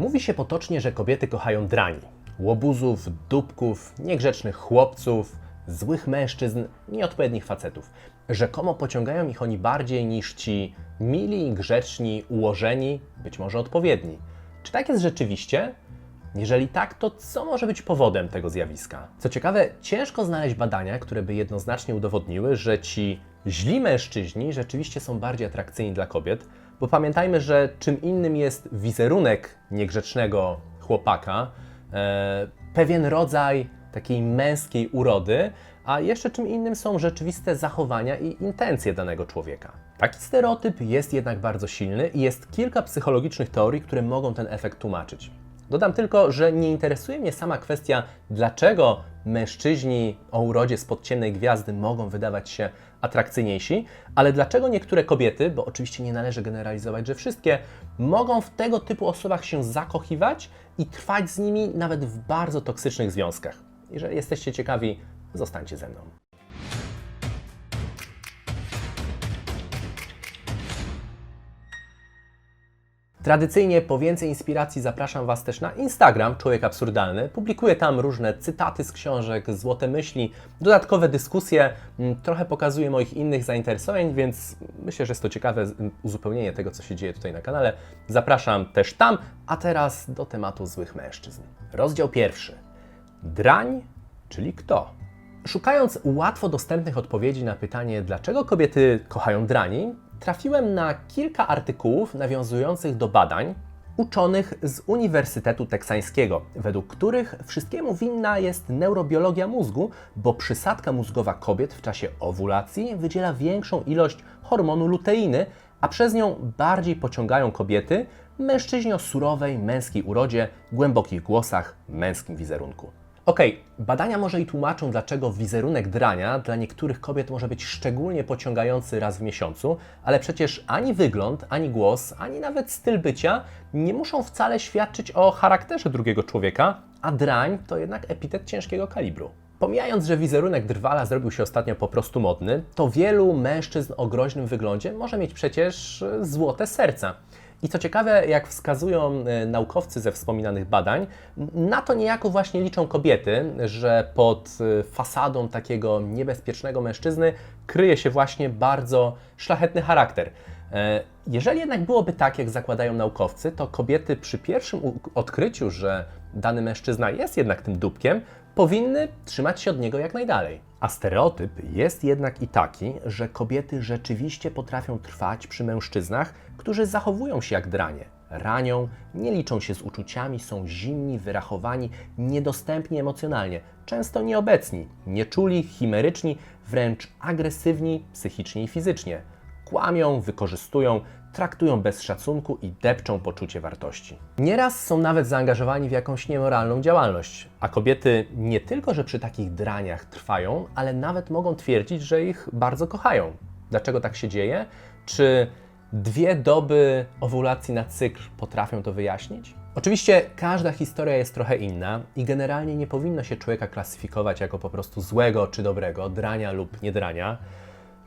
Mówi się potocznie, że kobiety kochają drani. Łobuzów, dupków, niegrzecznych chłopców, złych mężczyzn, nieodpowiednich facetów. Rzekomo pociągają ich oni bardziej niż ci mili, grzeczni, ułożeni, być może odpowiedni. Czy tak jest rzeczywiście? Jeżeli tak, to co może być powodem tego zjawiska? Co ciekawe, ciężko znaleźć badania, które by jednoznacznie udowodniły, że ci źli mężczyźni rzeczywiście są bardziej atrakcyjni dla kobiet, bo pamiętajmy, że czym innym jest wizerunek niegrzecznego chłopaka, e, pewien rodzaj takiej męskiej urody, a jeszcze czym innym są rzeczywiste zachowania i intencje danego człowieka. Taki stereotyp jest jednak bardzo silny i jest kilka psychologicznych teorii, które mogą ten efekt tłumaczyć. Dodam tylko, że nie interesuje mnie sama kwestia, dlaczego mężczyźni o urodzie spod ciemnej gwiazdy mogą wydawać się atrakcyjniejsi, ale dlaczego niektóre kobiety, bo oczywiście nie należy generalizować, że wszystkie, mogą w tego typu osobach się zakochiwać i trwać z nimi nawet w bardzo toksycznych związkach. Jeżeli jesteście ciekawi, zostańcie ze mną. Tradycyjnie po więcej inspiracji zapraszam Was też na Instagram Człowiek Absurdalny. Publikuję tam różne cytaty z książek, złote myśli, dodatkowe dyskusje, m, trochę pokazuję moich innych zainteresowań, więc myślę, że jest to ciekawe uzupełnienie tego, co się dzieje tutaj na kanale. Zapraszam też tam, a teraz do tematu złych mężczyzn. Rozdział pierwszy. Drań, czyli kto? Szukając łatwo dostępnych odpowiedzi na pytanie, dlaczego kobiety kochają drani, trafiłem na kilka artykułów nawiązujących do badań uczonych z Uniwersytetu Teksańskiego, według których wszystkiemu winna jest neurobiologia mózgu, bo przysadka mózgowa kobiet w czasie owulacji wydziela większą ilość hormonu luteiny, a przez nią bardziej pociągają kobiety mężczyźni o surowej, męskiej urodzie, głębokich głosach, męskim wizerunku. Okej, badania może i tłumaczą, dlaczego wizerunek drania dla niektórych kobiet może być szczególnie pociągający raz w miesiącu, ale przecież ani wygląd, ani głos, ani nawet styl bycia nie muszą wcale świadczyć o charakterze drugiego człowieka, a drań to jednak epitet ciężkiego kalibru. Pomijając, że wizerunek drwala zrobił się ostatnio po prostu modny, to wielu mężczyzn o groźnym wyglądzie może mieć przecież e, złote serca. I co ciekawe, jak wskazują e, naukowcy ze wspominanych badań, na to niejako właśnie liczą kobiety, że pod e, fasadą takiego niebezpiecznego mężczyzny kryje się właśnie bardzo szlachetny charakter. E, Jeżeli jednak byłoby tak, jak zakładają naukowcy, to kobiety przy pierwszym odkryciu, że dany mężczyzna jest jednak tym dupkiem, powinny trzymać się od niego jak najdalej. A stereotyp jest jednak i taki, że kobiety rzeczywiście potrafią trwać przy mężczyznach, którzy zachowują się jak dranie. Ranią, nie liczą się z uczuciami, są zimni, wyrachowani, niedostępni emocjonalnie, często nieobecni, nieczuli, chimeryczni, wręcz agresywni psychicznie i fizycznie. Kłamią, wykorzystują, traktują bez szacunku i depczą poczucie wartości. Nieraz są nawet zaangażowani w jakąś niemoralną działalność, a kobiety nie tylko, że przy takich draniach trwają, ale nawet mogą twierdzić, że ich bardzo kochają. Dlaczego tak się dzieje? Czy dwie doby owulacji na cykl potrafią to wyjaśnić? Oczywiście każda historia jest trochę inna i generalnie nie powinno się człowieka klasyfikować jako po prostu złego czy dobrego, drania lub niedrania.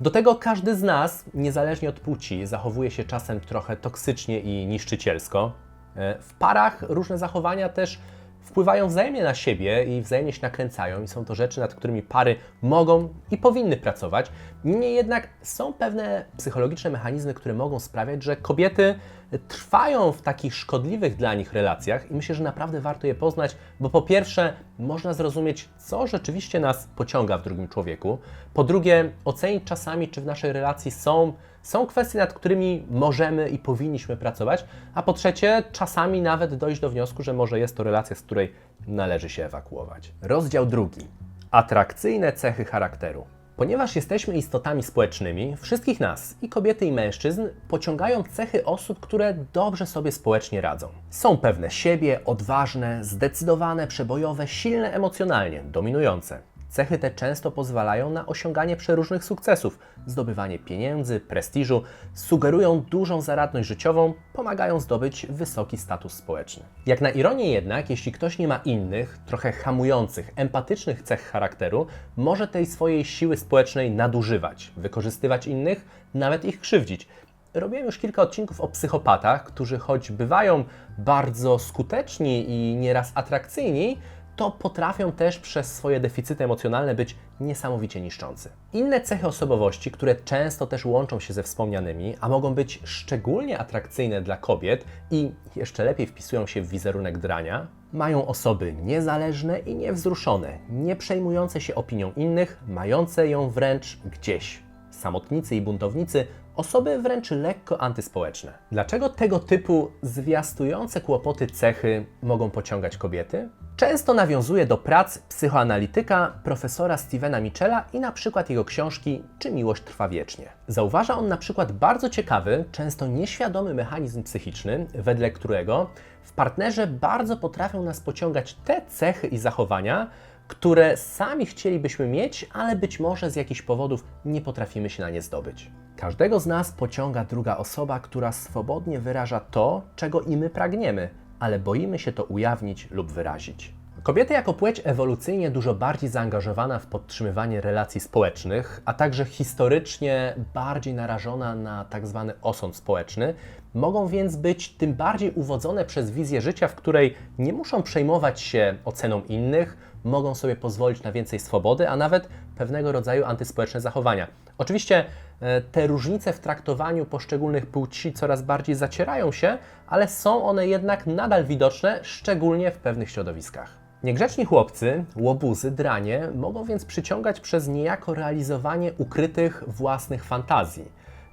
Do tego każdy z nas, niezależnie od płci, zachowuje się czasem trochę toksycznie i niszczycielsko. E, W parach różne zachowania też wpływają wzajemnie na siebie i wzajemnie się nakręcają, i są to rzeczy, nad którymi pary mogą i powinny pracować. Niemniej jednak są pewne psychologiczne mechanizmy, które mogą sprawiać, że kobiety trwają w takich szkodliwych dla nich relacjach i myślę, że naprawdę warto je poznać, bo po pierwsze można zrozumieć, co rzeczywiście nas pociąga w drugim człowieku, po drugie ocenić czasami, czy w naszej relacji są, są kwestie, nad którymi możemy i powinniśmy pracować, a po trzecie czasami nawet dojść do wniosku, że może jest to relacja, z której należy się ewakuować. Rozdział drugi. Atrakcyjne cechy charakteru. Ponieważ jesteśmy istotami społecznymi, wszystkich nas, i kobiety, i mężczyzn, pociągają cechy osób, które dobrze sobie społecznie radzą. Są pewne siebie, odważne, zdecydowane, przebojowe, silne emocjonalnie, dominujące. Cechy te często pozwalają na osiąganie przeróżnych sukcesów, zdobywanie pieniędzy, prestiżu, sugerują dużą zaradność życiową, pomagają zdobyć wysoki status społeczny. Jak na ironię jednak, jeśli ktoś nie ma innych, trochę hamujących, empatycznych cech charakteru, może tej swojej siły społecznej nadużywać, wykorzystywać innych, nawet ich krzywdzić. robiłem już kilka odcinków o psychopatach, którzy choć bywają bardzo skuteczni i nieraz atrakcyjni, to potrafią też przez swoje deficyty emocjonalne być niesamowicie niszczący. Inne cechy osobowości, które często też łączą się ze wspomnianymi, a mogą być szczególnie atrakcyjne dla kobiet i jeszcze lepiej wpisują się w wizerunek drania, mają osoby niezależne i niewzruszone, nie przejmujące się opinią innych, mające ją wręcz gdzieś. Samotnicy i buntownicy, osoby wręcz lekko antyspołeczne. Dlaczego tego typu zwiastujące kłopoty cechy mogą pociągać kobiety? Często nawiązuje do prac psychoanalityka profesora Stevena Michela i na przykład jego książki Czy miłość trwa wiecznie. Zauważa on na przykład bardzo ciekawy, często nieświadomy mechanizm psychiczny, wedle którego w partnerze bardzo potrafią nas pociągać te cechy i zachowania, które sami chcielibyśmy mieć, ale być może z jakichś powodów nie potrafimy się na nie zdobyć. Każdego z nas pociąga druga osoba, która swobodnie wyraża to, czego i my pragniemy, ale boimy się to ujawnić lub wyrazić. Kobiety jako płeć ewolucyjnie dużo bardziej zaangażowana w podtrzymywanie relacji społecznych, a także historycznie bardziej narażona na tak zwany osąd społeczny, mogą więc być tym bardziej uwodzone przez wizję życia, w której nie muszą przejmować się oceną innych, mogą sobie pozwolić na więcej swobody, a nawet pewnego rodzaju antyspołeczne zachowania. Oczywiście e, te różnice w traktowaniu poszczególnych płci coraz bardziej zacierają się, ale są one jednak nadal widoczne, szczególnie w pewnych środowiskach. Niegrzeczni chłopcy, łobuzy, dranie mogą więc przyciągać przez niejako realizowanie ukrytych własnych fantazji.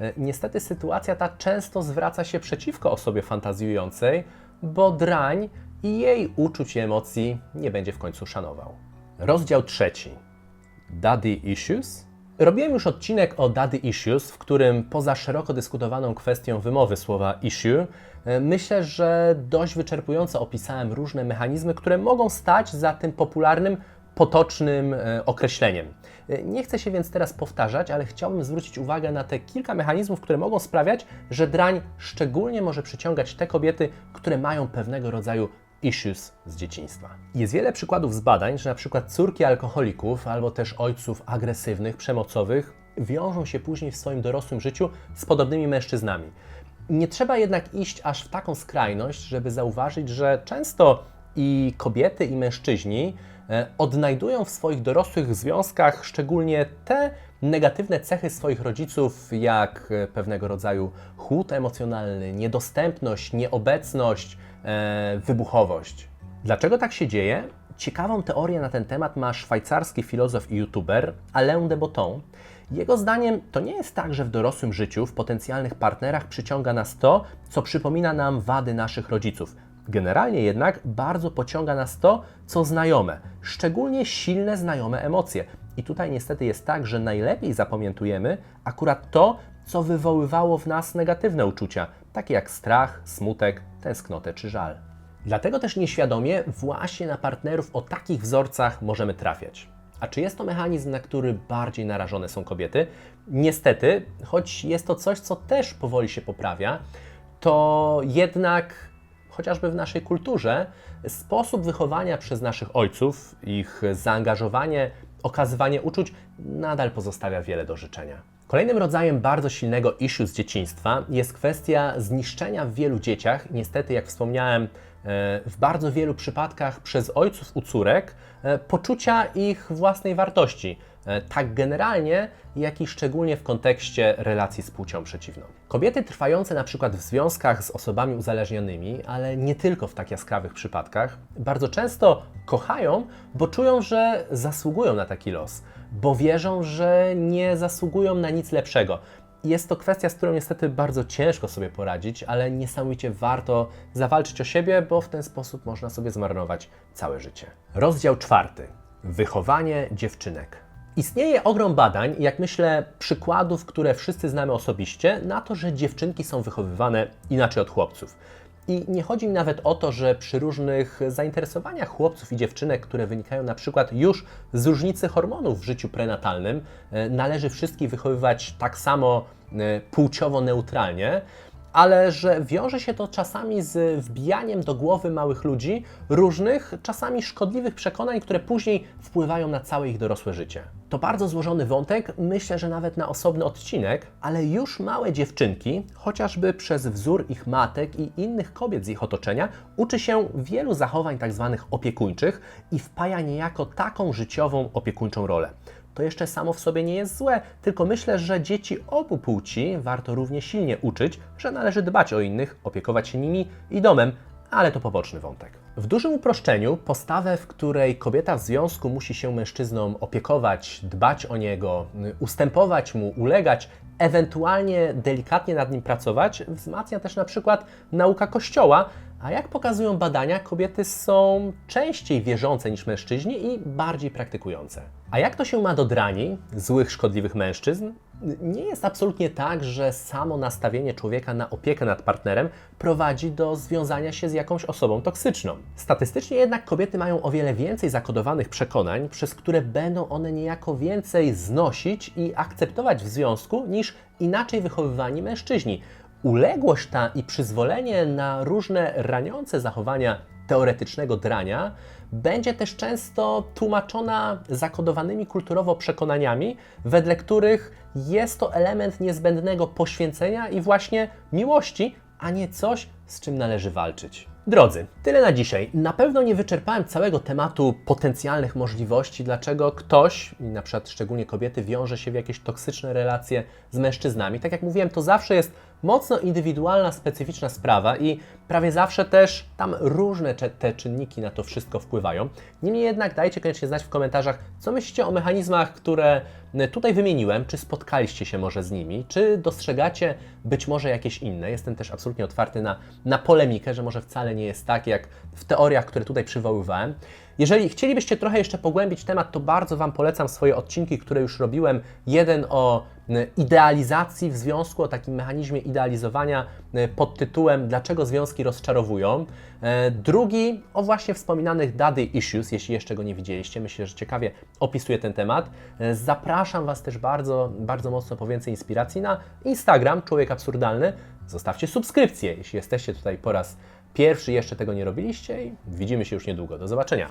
E, Niestety sytuacja ta często zwraca się przeciwko osobie fantazjującej, bo drań i jej uczuć i emocji nie będzie w końcu szanował. Rozdział trzeci. Daddy Issues? Robiłem już odcinek o Daddy Issues, w którym poza szeroko dyskutowaną kwestią wymowy słowa issue, e, myślę, że dość wyczerpująco opisałem różne mechanizmy, które mogą stać za tym popularnym, potocznym e, określeniem. E, Nie chcę się więc teraz powtarzać, ale chciałbym zwrócić uwagę na te kilka mechanizmów, które mogą sprawiać, że drań szczególnie może przyciągać te kobiety, które mają pewnego rodzaju issues z dzieciństwa. Jest wiele przykładów z badań, że na przykład córki alkoholików albo też ojców agresywnych, przemocowych wiążą się później w swoim dorosłym życiu z podobnymi mężczyznami. Nie trzeba jednak iść aż w taką skrajność, żeby zauważyć, że często i kobiety, i mężczyźni e, odnajdują w swoich dorosłych związkach szczególnie te negatywne cechy swoich rodziców, jak e, pewnego rodzaju chłód emocjonalny, niedostępność, nieobecność, e, wybuchowość. Dlaczego tak się dzieje? Ciekawą teorię na ten temat ma szwajcarski filozof i youtuber Alain de Botton. Jego zdaniem to nie jest tak, że w dorosłym życiu w potencjalnych partnerach przyciąga nas to, co przypomina nam wady naszych rodziców. Generalnie jednak bardzo pociąga nas to, co znajome, szczególnie silne znajome emocje. I tutaj niestety jest tak, że najlepiej zapamiętujemy akurat to, co wywoływało w nas negatywne uczucia, takie jak strach, smutek, tęsknotę czy żal. Dlatego też nieświadomie właśnie na partnerów o takich wzorcach możemy trafiać. A czy jest to mechanizm, na który bardziej narażone są kobiety? Niestety, choć jest to coś, co też powoli się poprawia, to jednak chociażby w naszej kulturze sposób wychowania przez naszych ojców, ich zaangażowanie, okazywanie uczuć nadal pozostawia wiele do życzenia. Kolejnym rodzajem bardzo silnego issue z dzieciństwa jest kwestia zniszczenia w wielu dzieciach, niestety jak wspomniałem, w bardzo wielu przypadkach przez ojców u córek, e, poczucia ich własnej wartości, e, tak generalnie, jak i szczególnie w kontekście relacji z płcią przeciwną. Kobiety trwające na przykład w związkach z osobami uzależnionymi, ale nie tylko w tak jaskrawych przypadkach, bardzo często kochają, bo czują, że zasługują na taki los, bo wierzą, że nie zasługują na nic lepszego. Jest to kwestia, z którą niestety bardzo ciężko sobie poradzić, ale niesamowicie warto zawalczyć o siebie, bo w ten sposób można sobie zmarnować całe życie. Rozdział czwarty. Wychowanie dziewczynek. Istnieje ogrom badań, jak myślę, przykładów, które wszyscy znamy osobiście, na to, że dziewczynki są wychowywane inaczej od chłopców. I nie chodzi mi nawet o to, że przy różnych zainteresowaniach chłopców i dziewczynek, które wynikają na przykład już z różnicy hormonów w życiu prenatalnym, e, należy wszystkich wychowywać tak samo e, płciowo neutralnie, ale że wiąże się to czasami z wbijaniem do głowy małych ludzi różnych, czasami szkodliwych przekonań, które później wpływają na całe ich dorosłe życie. To bardzo złożony wątek, myślę, że nawet na osobny odcinek, ale już małe dziewczynki, chociażby przez wzór ich matek i innych kobiet z ich otoczenia, uczy się wielu zachowań tak zwanych opiekuńczych i wpaja niejako taką życiową opiekuńczą rolę to jeszcze samo w sobie nie jest złe, tylko myślę, że dzieci obu płci warto równie silnie uczyć, że należy dbać o innych, opiekować się nimi i domem, ale to poboczny wątek. W dużym uproszczeniu, postawę, w której kobieta w związku musi się mężczyzną opiekować, dbać o niego, ustępować mu, ulegać, ewentualnie delikatnie nad nim pracować, wzmacnia też na przykład nauka Kościoła, a jak pokazują badania, kobiety są częściej wierzące niż mężczyźni i bardziej praktykujące. A jak to się ma do drani, złych, szkodliwych mężczyzn? Nie jest absolutnie tak, że samo nastawienie człowieka na opiekę nad partnerem prowadzi do związania się z jakąś osobą toksyczną. Statystycznie jednak kobiety mają o wiele więcej zakodowanych przekonań, przez które będą one niejako więcej znosić i akceptować w związku niż inaczej wychowywani mężczyźni uległość ta i przyzwolenie na różne raniące zachowania teoretycznego drania będzie też często tłumaczona zakodowanymi kulturowo przekonaniami, wedle których jest to element niezbędnego poświęcenia i właśnie miłości, a nie coś, z czym należy walczyć. Drodzy, tyle na dzisiaj. Na pewno nie wyczerpałem całego tematu potencjalnych możliwości, dlaczego ktoś, na przykład szczególnie kobiety, wiąże się w jakieś toksyczne relacje z mężczyznami. Tak jak mówiłem, to zawsze jest mocno indywidualna, specyficzna sprawa i prawie zawsze też tam różne te czynniki na to wszystko wpływają. Niemniej jednak dajcie koniecznie znać w komentarzach, co myślicie o mechanizmach, które y, tutaj wymieniłem, czy spotkaliście się może z nimi, czy dostrzegacie być może jakieś inne. Jestem też absolutnie otwarty na, na polemikę, że może wcale nie jest tak, jak w teoriach, które tutaj przywoływałem. Jeżeli chcielibyście trochę jeszcze pogłębić temat, to bardzo Wam polecam swoje odcinki, które już robiłem. Jeden o idealizacji w związku, o takim mechanizmie idealizowania y, pod tytułem Dlaczego związki rozczarowują. E, Drugi o właśnie wspominanych daddy issues, jeśli jeszcze go nie widzieliście. Myślę, że ciekawie opisuje ten temat. E, Zapraszam Was też bardzo, bardzo mocno po więcej inspiracji na Instagram Człowiek Absurdalny. Zostawcie subskrypcję, jeśli jesteście tutaj po raz pierwszy, jeszcze tego nie robiliście i widzimy się już niedługo. Do zobaczenia.